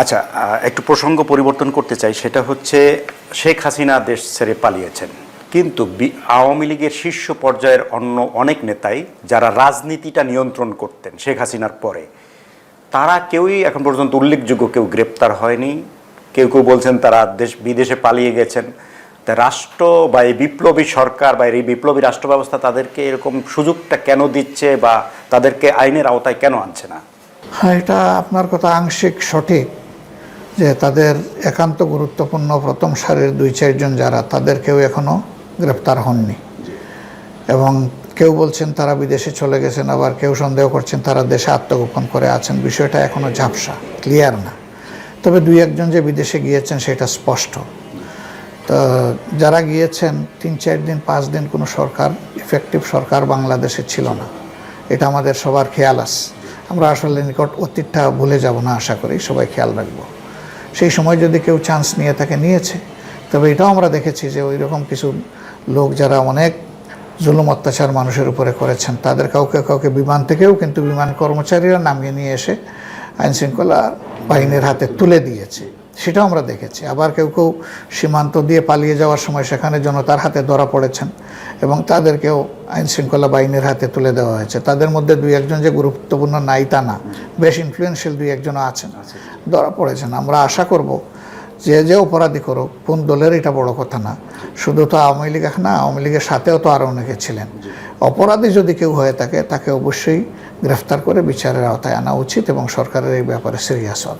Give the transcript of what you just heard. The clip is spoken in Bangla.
আচ্ছা একটু প্রসঙ্গ পরিবর্তন করতে চাই। সেটা হচ্ছে, শেখ হাসিনা দেশ ছেড়ে পালিয়েছেন। কিন্তু আওয়ামী লীগের শীর্ষ পর্যায়ের অন্য অনেক নেতাই যারা রাজনীতিটা নিয়ন্ত্রণ করতেন শেখ হাসিনার পরে, তারা কেউই এখন পর্যন্ত উল্লেখযোগ্য কেউ গ্রেপ্তার হয়নি। কেউ কেউ বলছেন তারা দেশ, বিদেশে পালিয়ে গেছেন। তা রাষ্ট্র বা এই বিপ্লবী সরকার বা এই বিপ্লবী রাষ্ট্র ব্যবস্থা তাদেরকে এরকম সুযোগটা কেন দিচ্ছে বা তাদেরকে আইনের আওতায় কেন আনছে না? হ্যাঁ এটা আপনার কথা আংশিক সঠিক। যে তাদের একান্ত গুরুত্বপূর্ণ প্রথম সারির দুই চারজন যারা, তাদের কেউ এখনও গ্রেপ্তার হননি। এবং কেউ বলছেন তারা বিদেশে চলে গেছেন, আবার কেউ সন্দেহ করছেন তারা দেশে আত্মগোপন করে আছেন। বিষয়টা এখনও ঝাপসা, ক্লিয়ার না। তবে দুই, একজন যে বিদেশে গিয়েছেন, সেটা স্পষ্ট। তো যারা গিয়েছেন, তিন, চার দিন, পাঁচ দিন কোনো সরকার ইফেক্টিভ সরকার বাংলাদেশে ছিল না। এটা আমাদের সবার খেয়াল আছে। আমরা আসলে নিকট অতীতটা ভুলে যাব না, আশা করি। সবাই খেয়াল রাখব। সেই সময় যদি কেউ চান্স নিয়ে তাকে নিয়েছে, তবে এটাও আমরা দেখেছি যে ওই রকম কিছু লোক যারা অনেক জুলুম অত্যাচার মানুষের উপরে করেছেন, তাদের কাউকে কাউকে বিমান থেকেও কিন্তু বিমান কর্মচারীরা নামিয়ে নিয়ে এসে আইনশৃঙ্খলা বাহিনীর হাতে তুলে দিয়েছে। সেটাও আমরা দেখেছি। আবার কেউ কেউ সীমান্ত দিয়ে পালিয়ে যাওয়ার সময় সেখানে জনতার হাতে ধরা পড়েছেন এবং তাদেরকেও আইন শৃঙ্খলা বাহিনীর হাতে তুলে দেওয়া হয়েছে। তাদের মধ্যে দুই একজন যে গুরুত্বপূর্ণ নাই তা না, বেশ ইনফ্লুয়েন্সিয়াল দুই একজনও আছেন, ধরা পড়েছেন। আমরা আশা করব যে যে অপরাধী করুক, কোন দলের এটা বড় কথা না। শুধু তো আওয়ামী লীগ না, আওয়ামী লীগের সাথেও তো আরও অনেকে ছিলেন। অপরাধী যদি কেউ হয়ে থাকে, তাকে অবশ্যই গ্রেফতার করে বিচারের আওতায় আনা উচিত এবং সরকারের এই ব্যাপারে সিরিয়াস হওয়া